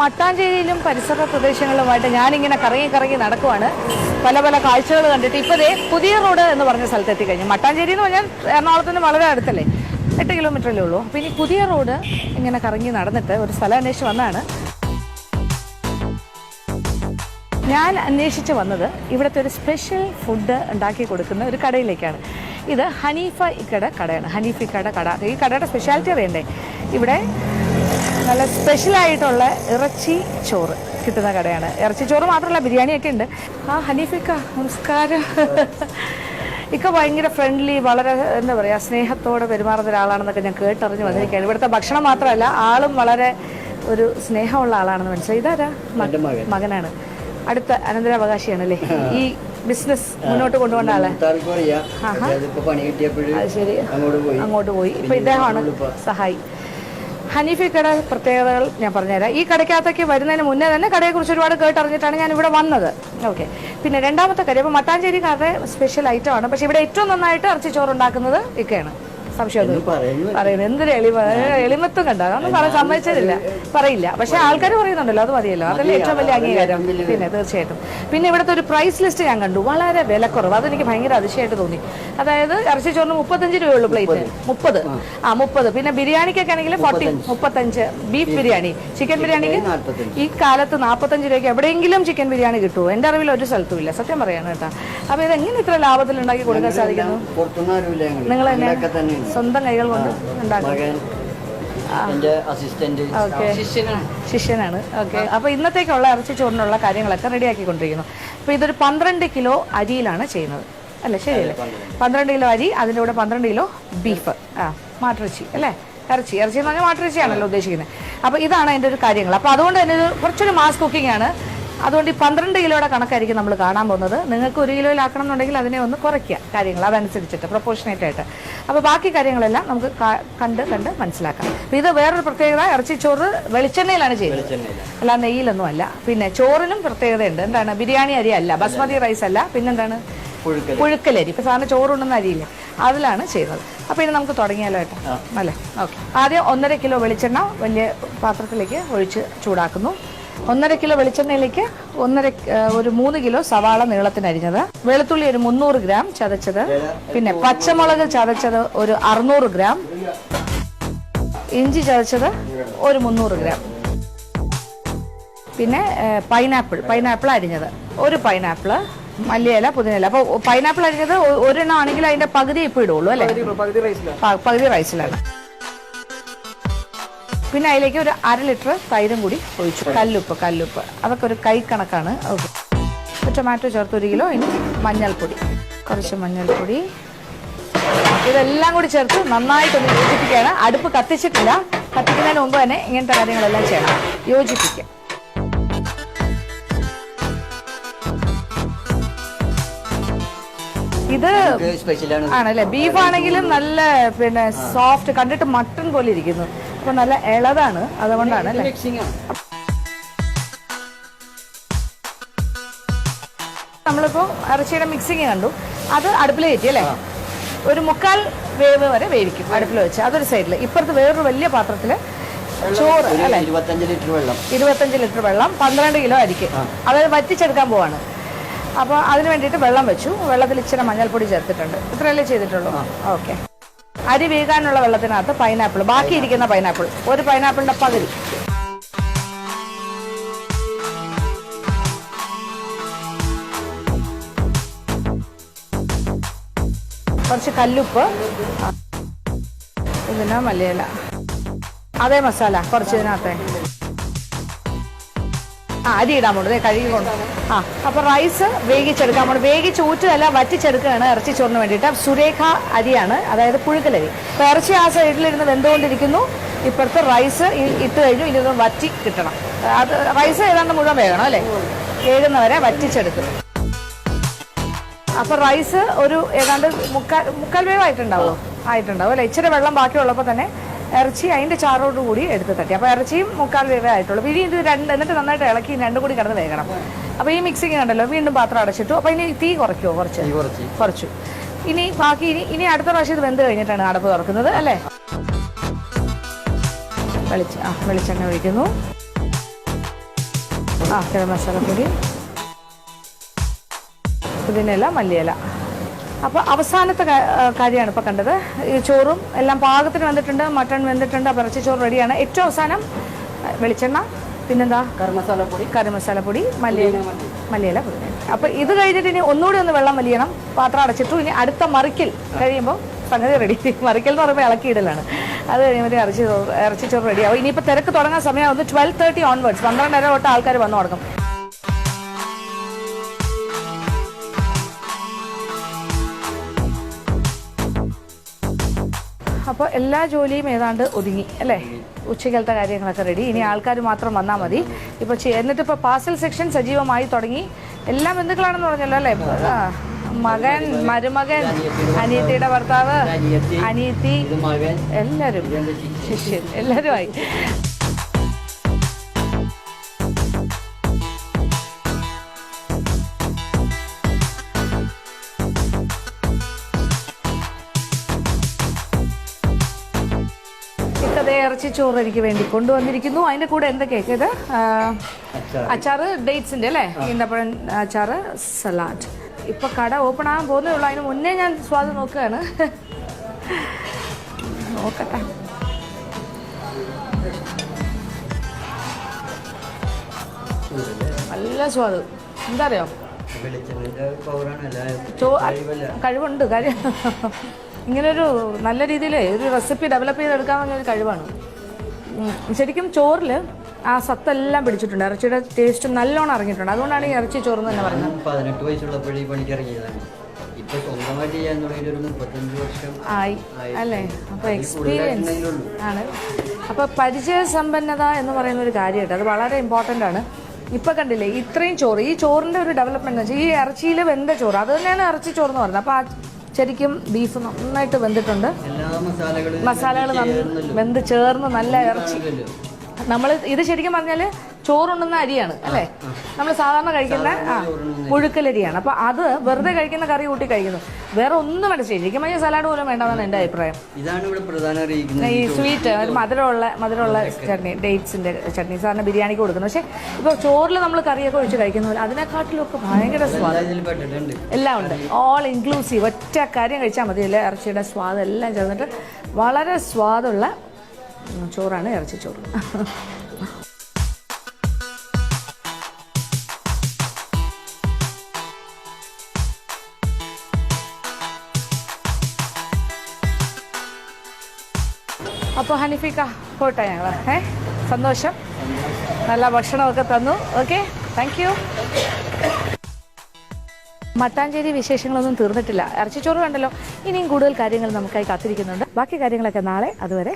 മട്ടാഞ്ചേരിയിലും പരിസര പ്രദേശങ്ങളിലുമായിട്ട് ഞാനിങ്ങനെ കറങ്ങി കറങ്ങി നടക്കുവാണ്. പല പല കാഴ്ചകൾ കണ്ടിട്ട് ഇപ്പോൾ ദേ പുതിയ റോഡ് എന്ന് പറഞ്ഞ സ്ഥലത്തെത്തി കഴിഞ്ഞു മട്ടാഞ്ചേരി എന്ന് പറഞ്ഞാൽ എറണാകുളത്തിന് വളരെ അടുത്തല്ലേ? എട്ട് കിലോമീറ്ററല്ലേ ഉള്ളൂ. അപ്പോൾ ഇനി പുതിയ റോഡ് ഇങ്ങനെ കറങ്ങി നടന്നിട്ട് ഒരു സ്ഥലം അന്വേഷിച്ച് വന്നതാണ് ഞാൻ അന്വേഷിച്ച് വന്നത് ഇവിടുത്തെ ഒരു സ്പെഷ്യൽ ഫുഡ് ഉണ്ടാക്കി കൊടുക്കുന്ന ഒരു കടയിലേക്കാണ്. ഇത് ഹനീഫ ഇക്കട കടയാണ്. ഹനീഫ ഇക്കട കട. ഈ കടയുടെ സ്പെഷ്യാലിറ്റി അറിയണ്ടേ? ഇവിടെ നല്ല സ്പെഷ്യലായിട്ടുള്ള ഇറച്ചി ചോറ് കിട്ടുന്ന കടയാണ്. ഇറച്ചി ചോറ് മാത്രമല്ല ബിരിയാണിയൊക്കെ ഉണ്ട്. ആ ഹനീഫിക്ക നമസ്കാരം. ഇക്ക ഭയങ്കര ഫ്രണ്ട്ലി വളരെ എന്താ പറയുക സ്നേഹത്തോടെ പെരുമാറുന്ന ഒരാളാണെന്നൊക്കെ ഞാൻ കേട്ടറിഞ്ഞ് വന്നിരിക്കുകയാണ്. ഇവിടുത്തെ ഭക്ഷണം മാത്രമല്ല ആളും വളരെ ഒരു സ്നേഹമുള്ള ആളാണെന്ന് മനസ്സിലായി. ഇതാരാ? മകനാണ്. അടുത്ത അനന്തരാവകാശിയാണല്ലേ? ഈ ബിസിനസ് മുന്നോട്ട് കൊണ്ടുപോകേണ്ട ആളെ. പണി അത് ശരി. അങ്ങോട്ട് പോയി. ഇപ്പൊ ഇദ്ദേഹമാണ് സഹായി. ഹനീഫി കട പ്രത്യേകതകൾ ഞാൻ പറഞ്ഞുതരാം. ഈ കടയ്ക്കകത്തേക്ക് വരുന്നതിന് മുന്നേ തന്നെ കടയെക്കുറിച്ച് ഒരുപാട് കേട്ടറിഞ്ഞിട്ടാണ് ഞാൻ ഇവിടെ വന്നത്. ഓക്കെ. പിന്നെ രണ്ടാമത്തെ കാര്യം മട്ടാഞ്ചേരി മട്ടാഞ്ചേരിക്കാരുടെ സ്പെഷ്യൽ ഐറ്റം ആണ്. പക്ഷേ ഇവിടെ ഏറ്റവും നന്നായിട്ട് ഇറച്ചിച്ചോറ് ഉണ്ടാക്കുന്നത് ഇക്കയാണ്. പറയുന്നു പറയുന്നത് എന്തൊരു എളിമ എളിമത്വം കണ്ട? അതൊന്നും പറയാൻ സമ്മതിച്ചതില്ല. പറയില്ല. പക്ഷെ ആൾക്കാർ പറയുന്നുണ്ടല്ലോ അത് മതിയല്ലോ. അതല്ലേ ഏറ്റവും വലിയ അംഗീകാരം. പിന്നെ തീർച്ചയായിട്ടും. പിന്നെ ഇവിടുത്തെ ഒരു പ്രൈസ് ലിസ്റ്റ് ഞാൻ കണ്ടു. വളരെ വിലക്കുറവ്. അതെനിക്ക് ഭയങ്കര അതിശയമായിട്ട് തോന്നി. അതായത് ഇറച്ചി ചോറിന് മുപ്പത്തഞ്ച് രൂപയുള്ളൂ പ്ലേറ്റ് മുപ്പത്. ആ. മുപ്പത്. പിന്നെ ബിരിയാണിക്കൊക്കെ ആണെങ്കിൽ ഫോർട്ടി മുപ്പത്തഞ്ച്. ബീഫ് ബിരിയാണി. ചിക്കൻ ബിരിയാണിക്ക് ഈ കാലത്ത് നാൽപ്പത്തഞ്ച് രൂപയ്ക്ക് എവിടെയെങ്കിലും ചിക്കൻ ബിരിയാണി കിട്ടുമോ എന്റെ അറിവിൽ ഒരു സ്ഥലത്തും ഇല്ല. സത്യം പറയാണ് കേട്ടോ. അപ്പോൾ ഇത് എങ്ങനെ ഇത്ര ലാഭത്തിൽ ഉണ്ടാക്കി കൊടുക്കാൻ സാധിക്കുന്നു? നിങ്ങൾ തന്നെ സ്വന്തം കൈകൾ കൊണ്ട് ഉണ്ടാക്കും ശിഷ്യനാണ്. ഓക്കെ. അപ്പൊ ഇന്നത്തേക്കുള്ള ഇറച്ചി ചോറിനുള്ള കാര്യങ്ങളൊക്കെ റെഡിയാക്കിക്കൊണ്ടിരിക്കുന്നു അപ്പൊ ഇതൊരു പന്ത്രണ്ട് കിലോ അരിയിലാണ് ചെയ്യുന്നത്. അല്ലേ? ശരിയല്ലേ? പന്ത്രണ്ട് കിലോ. അരി അതിന്റെ കൂടെ പന്ത്രണ്ട് കിലോ ബീഫ്. ആ മാട്ടിറച്ചി അല്ലേ? ഇറച്ചി. ഇറച്ചി എന്ന് പറഞ്ഞാൽ മാട്ടിറച്ചിയാണല്ലോ ഉദ്ദേശിക്കുന്നത്. അപ്പോൾ ഇതാണ് അതിന്റെ ഒരു കാര്യങ്ങൾ. അപ്പോൾ അതുകൊണ്ട് തന്നെ ഒരു കുറച്ചൊരു മാസ് കുക്കിംഗ് ആണ്. അതുകൊണ്ട് ഈ പന്ത്രണ്ട് കിലോയുടെ കണക്കായിരിക്കും നമ്മൾ കാണാൻ പോകുന്നത്. നിങ്ങൾക്ക് ഒരു കിലോയിലാക്കണം എന്നുണ്ടെങ്കിൽ അതിനെ ഒന്ന് കുറയ്ക്കുക കാര്യങ്ങൾ അതനുസരിച്ചിട്ട് പ്രൊപ്പോർഷനേറ്റ് ആയിട്ട്. അപ്പോൾ ബാക്കി കാര്യങ്ങളെല്ലാം നമുക്ക് കണ്ട് കണ്ട് മനസ്സിലാക്കാം. അപ്പോൾ ഇത് വേറൊരു പ്രത്യേകത ഇറച്ചി ചോറ് വെളിച്ചെണ്ണയിലാണ് ചെയ്യുന്നത്. അല്ല നെയ്യിലൊന്നും അല്ല പിന്നെ ചോറിനും പ്രത്യേകതയുണ്ട്. എന്താണ്? ബിരിയാണി അരി അല്ല ബസ്മതി റൈസ് അല്ല. പിന്നെന്താണ്? പുഴുക്കലരി. ഇപ്പൊ സാറിന് ചോറുണ്ടെന്ന അരിയില്ല? അതിലാണ് ചെയ്യുന്നത് അപ്പൊ ഇനി നമുക്ക് തുടങ്ങിയാലോ ഏട്ടാ? അല്ലേ? ഓക്കെ. ആദ്യം ഒന്നര കിലോ വെളിച്ചെണ്ണ വലിയ പാത്രത്തിലേക്ക് ഒഴിച്ച് ചൂടാക്കുന്നു. ഒന്നര കിലോ വെളിച്ചെണ്ണയിലേക്ക് ഒന്നര ഒരു മൂന്ന് കിലോ സവാള നീളത്തിന് അരിഞ്ഞത്. വെളുത്തുള്ളി ഒരു മുന്നൂറ് ഗ്രാം ചതച്ചത്. പിന്നെ പച്ചമുളക് ചതച്ചത് ഒരു അറുന്നൂറ് ഗ്രാം. ഇഞ്ചി ചതച്ചത് ഒരു മുന്നൂറ് ഗ്രാം. പിന്നെ പൈനാപ്പിൾ. പൈനാപ്പിൾ അരിഞ്ഞത്. ഒരു പൈനാപ്പിൾ മല്ലിയില പുതിനയില. അപ്പൊ പൈനാപ്പിൾ അരിഞ്ഞത് ഒരെണ്ണം ആണെങ്കിൽ അതിന്റെ പകുതി ഇപ്പൊ ഇടുള്ളൂ അല്ലെ? പകുതി റൈസിലാണ്. പിന്നെ അതിലേക്ക് ഒരു അര ലിറ്റർ തൈരും കൂടി ഒഴിച്ചു. കല്ലുപ്പ് കല്ലുപ്പ്. അതൊക്കെ ഒരു കൈ കണക്കാണ്. ഓക്കെ. ടൊമാറ്റോ ചേർത്ത് ഒരു കിലോ ഇനി മഞ്ഞൾപ്പൊടി. കുറച്ച് മഞ്ഞൾപ്പൊടി. ഇതെല്ലാം കൂടി ചേർത്ത് നന്നായിട്ടൊന്ന് യോജിപ്പിക്കുകയാണ്. അടുപ്പ് കത്തിച്ചിട്ടില്ല. കത്തിക്കുന്നതിന് മുമ്പ് തന്നെ ഇങ്ങനത്തെ കാര്യങ്ങളെല്ലാം ചെയ്യണം. യോജിപ്പിക്കുക ഇത് ആണല്ലേ? ബീഫ് ആണെങ്കിലും നല്ല പിന്നെ സോഫ്റ്റ് കണ്ടിട്ട് മട്ടൺ പോലെ ഇരിക്കുന്നു. അപ്പൊ നല്ല ഇളതാണ്. അതുകൊണ്ടാണ് അല്ലേ? നമ്മളിപ്പോ ഇറച്ചിയുടെ മിക്സിങ് കണ്ടു. അത് അടുപ്പിൽ കയറ്റി അല്ലേ? ഒരു മുക്കാൽ വേവ് വരെ വേവിക്കും അടുപ്പിൽ വെച്ച്. അതൊരു സൈഡിൽ ഇപ്പുറത്ത് വേറൊരു വലിയ പാത്രത്തിൽ ചോറ് ഇരുപത്തഞ്ച് ലിറ്റർ വെള്ളം. ഇരുപത്തഞ്ച് ലിറ്റർ വെള്ളം പന്ത്രണ്ട് കിലോ അരിക്ക്. അതായത് വറ്റിച്ചെടുക്കാൻ പോവാണ്. അപ്പോൾ അതിന് വേണ്ടിയിട്ട് വെള്ളം വെച്ചു. വെള്ളത്തിൽ ഇച്ചിരി മഞ്ഞൾപ്പൊടി ചേർത്തിട്ടുണ്ട്. ഇത്രയല്ലേ ചെയ്തിട്ടുള്ളൂ? ഓക്കെ. അരി വീകാനുള്ള വെള്ളത്തിനകത്ത് പൈനാപ്പിൾ. ബാക്കി ഇരിക്കുന്ന പൈനാപ്പിൾ. ഒരു പൈനാപ്പിളിന്റെ പകുതി. കുറച്ച് കല്ലുപ്പ്. ഇതിനോ ഇതിന് മല്ലിയില. അതേ മസാല. കുറച്ച് ഇതിനകത്തെ. ആ അരി ഇടാൻ പോണത് കഴുകി കൊണ്ട് ആ അപ്പൊ റൈസ് വേഗിച്ചെടുക്കാൻ പോണത് വേഗിച്ച് ഊറ്റതല്ല വറ്റിച്ചെടുക്കുകയാണ് ഇറച്ചി ചോറിന് വേണ്ടിയിട്ട്. സുരേഖ അരിയാണ് അതായത് പുഴുക്കലരി അപ്പൊ ഇറച്ചി ആ സൈഡിലിരുന്ന് വെന്തുകൊണ്ടിരിക്കുന്നു. ഇപ്പോഴത്തെ റൈസ് ഇട്ട് കഴിഞ്ഞു. ഇതൊന്ന് വറ്റി കിട്ടണം. അത് റൈസ് ഏതാണ്ട് മുഴുവൻ വേകണം അല്ലേ? വേകുന്നവരെ വറ്റിച്ചെടുക്കും അപ്പൊ റൈസ് ഒരു ഏതാണ്ട് മുക്കാൽ മുക്കാൽ വേവ് ആയിട്ടുണ്ടാവോ ആയിട്ടുണ്ടാവും അല്ലെ? ഇച്ചിരി വെള്ളം ബാക്കിയുള്ളപ്പോൾ തന്നെ ഇറച്ചി അതിന്റെ ചാറോട് കൂടി എടുത്ത് തട്ടി. അപ്പോൾ ഇറച്ചിയും മുക്കാൽ വേവേ ആയിട്ടുള്ളൂ. ഇനി ഇത് രണ്ട് എന്നിട്ട് നന്നായിട്ട് ഇളക്കി രണ്ടും കൂടി കിടന്ന് വേകണം. അപ്പോൾ ഈ മിക്സിങ് കണ്ടല്ലോ വീണ്ടും പാത്രം അടച്ചിട്ടു. അപ്പോൾ ഇനി തീ കുറയ്ക്കുമോ കുറച്ച്. കുറച്ച്. ഇനി ബാക്കി ഇനി ഇനി അടുത്ത പ്രാവശ്യം ഇത് വെന്ത് കഴിഞ്ഞിട്ടാണ് അടപ്പ് തുറക്കുന്നത് അല്ലേ? വെളിച്ച ആ വെളിച്ചെണ്ണ ഒഴിക്കുന്നു. ആ ഗരം മസാലപ്പൊടി. പുതിനയില മല്ലിയില. അപ്പോൾ അവസാനത്തെ കാര്യമാണ് ഇപ്പോൾ കണ്ടത്. ഈ ചോറും എല്ലാം പാകത്തിന് വന്നിട്ടുണ്ട് മട്ടൺ വെന്തിട്ടുണ്ട് അപ്പോൾ ഇറച്ചി ചോറ് റെഡിയാണ്. ഏറ്റവും അവസാനം വെളിച്ചെണ്ണ പിന്നെന്താ? കറി മസാല പൊടി കറി പൊടി മല്ലിയില മല്ലിയില പൊടി. അപ്പോൾ ഇത് കഴിഞ്ഞിട്ട് ഇനി ഒന്നുകൂടി ഒന്ന് വെള്ളം വലിയണം. പാത്രം അടച്ചിട്ടു. ഇനി അടുത്ത മറിക്കൽ കഴിയുമ്പോൾ സംഗതി റെഡി മറിക്കൽ എന്ന് പറയുമ്പോൾ ഇളക്കിയിടലാണ് അത് കഴിയുമ്പോൾ ഇറച്ചി ചോറ് ഇറച്ചി ചോറ് റെഡിയാവും ഇനിയിപ്പോൾ തിരക്ക് തുടങ്ങാൻ സമയമാകുന്നത് ട്വൽവ് തേർട്ടി ഓൺവേർഡ്സ് പന്ത്രണ്ടര തൊട്ട് ആൾക്കാർ വന്നു തുടങ്ങും. അപ്പോൾ എല്ലാ ജോലിയും ഏതാണ്ട് ഒതുങ്ങി അല്ലേ? ഉച്ചക്കലത്തെ കാര്യങ്ങളൊക്കെ റെഡി ഇനി ആൾക്കാർ മാത്രം വന്നാൽ മതി. ഇപ്പോൾ എന്നിട്ട് ഇപ്പോൾ പാർസൽ സെക്ഷൻ സജീവമായി തുടങ്ങി. എല്ലാം ബന്ധുക്കളാണെന്ന് പറഞ്ഞല്ലോ അല്ലേ? മകൻ മരുമകൻ അനിയത്തിയുടെ ഭർത്താവ് അനിയത്തി എല്ലാവരും. എല്ലാവരുമായി. ശിഷ്യൻ ഇക്കതേ ഇറച്ചി ചോറ് എനിക്ക് വേണ്ടി കൊണ്ടുവന്നിരിക്കുന്നു. അതിന്റെ കൂടെ എന്തൊക്കെയൊക്കെ ഇത്? അച്ചാറ്. ഡേറ്റ്സിന്റെ അല്ലേ? ഈന്തപ്പഴം അച്ചാറ് സലാഡ്. ഇപ്പൊ കട ഓപ്പൺ ആകാൻ പോകുന്നേ ഉള്ളൂ. അതിന് മുന്നേ ഞാൻ സ്വാദ് നോക്കുകയാണ്. നോക്കട്ടെ. നല്ല സ്വാദ്. എന്താ അറിയോ? കഴിവുണ്ട്. കാര്യം ഇങ്ങനൊരു നല്ല രീതിയിൽ ഒരു റെസിപ്പി ഡെവലപ്പ് ചെയ്തെടുക്കാൻ പറഞ്ഞൊരു കഴിവാണ് ശരിക്കും ചോറിൽ ആ സത്തെല്ലാം പിടിച്ചിട്ടുണ്ട്. ഇറച്ചിയുടെ ടേസ്റ്റ് നല്ലോണം ഇറങ്ങിയിട്ടുണ്ട്. അതുകൊണ്ടാണ് ഈ ഇറച്ചി ചോറ് തന്നെ പറഞ്ഞത് പതിനെട്ട് വയസ്സുള്ളപ്പോഴേ ഈ പണിക്ക് ഇറങ്ങിയതാണ്. ഇപ്പൊ സ്വന്തമായിട്ട് ചെയ്യാൻ തുടങ്ങിയിട്ട് ഒരു മുപ്പത്തഞ്ച് വർഷം ആയി. അല്ലേ? അപ്പോൾ എക്സ്പീരിയൻസ്. ആണ്. അപ്പോൾ പരിചയസമ്പന്നത എന്ന് പറയുന്ന ഒരു കാര്യമായിട്ട് അത് വളരെ ഇമ്പോർട്ടന്റ് ആണ്. ഇപ്പം കണ്ടില്ലേ ഇത്രയും ചോറ്. ഈ ചോറിന്റെ ഒരു ഡെവലപ്മെന്റ് എന്ന് വെച്ചാൽ ഈ ഇറച്ചിയിൽ വെന്ത ചോറ്. അത് തന്നെയാണ് ഇറച്ചി ചോറ് എന്ന് പറയുന്നത്. അപ്പോൾ ആ ശരിക്കും ബീഫ് നന്നായിട്ട് വെന്തിട്ടുണ്ട്. മസാലകൾ വെന്ത് ചേർന്ന് നല്ല ഇറച്ചി. നമ്മൾ ഇത് ശരിക്കും പറഞ്ഞാൽ ചോറുണ്ണുന്ന അരിയാണ് അല്ലേ? നമ്മൾ സാധാരണ കഴിക്കുന്ന ആ പുഴുക്കലരിയാണ് അപ്പോൾ അത് വെറുതെ കഴിക്കുന്ന കറി കൂട്ടി കഴിക്കുന്നു. വേറെ ഒന്നും വേണ്ട ശരിക്കും പറഞ്ഞ സലാഡ് പോലും വേണ്ടതാണ് എന്റെ അഭിപ്രായം. ഇതാണ് ഇവിടെ പ്രധാനം ഈ സ്വീറ്റ് ഒരു മധുരമുള്ള മധുരമുള്ള ചട്നി ഡേറ്റ്സിന്റെ ചട്നി സാറിന് ബിരിയാണിക്ക് കൊടുക്കുന്നു. പക്ഷെ ഇപ്പൊ ചോറിൽ നമ്മൾ കറിയൊക്കെ ഒഴിച്ച് കഴിക്കുന്ന പോലെ അതിനെക്കാട്ടിലും ഒക്കെ ഭയങ്കര സ്വാദ് എല്ലാ ഉണ്ട്. ഓൾ ഇൻക്ലൂസീവ് ഒറ്റ കാര്യം കഴിച്ചാൽ മതി. അല്ലേ? ഇറച്ചിയുടെ സ്വാദ് എല്ലാം ചേർന്നിട്ട് വളരെ സ്വാദുള്ള ചോറാണ് ഇറച്ചി അപ്പോൾ ഹനിഫിക്ക പോട്ടെ ഞങ്ങൾ ഏ സന്തോഷം. നല്ല ഭക്ഷണമൊക്കെ തന്നു. ഓക്കെ താങ്ക് യു മട്ടാഞ്ചേരി വിശേഷങ്ങളൊന്നും തീർന്നിട്ടില്ല. ഇറച്ചിച്ചോറ് കണ്ടല്ലോ. ഇനിയും കൂടുതൽ കാര്യങ്ങൾ നമുക്കായി കാത്തിരിക്കുന്നുണ്ട്. ബാക്കി കാര്യങ്ങളൊക്കെ നാളെ അതുവരെ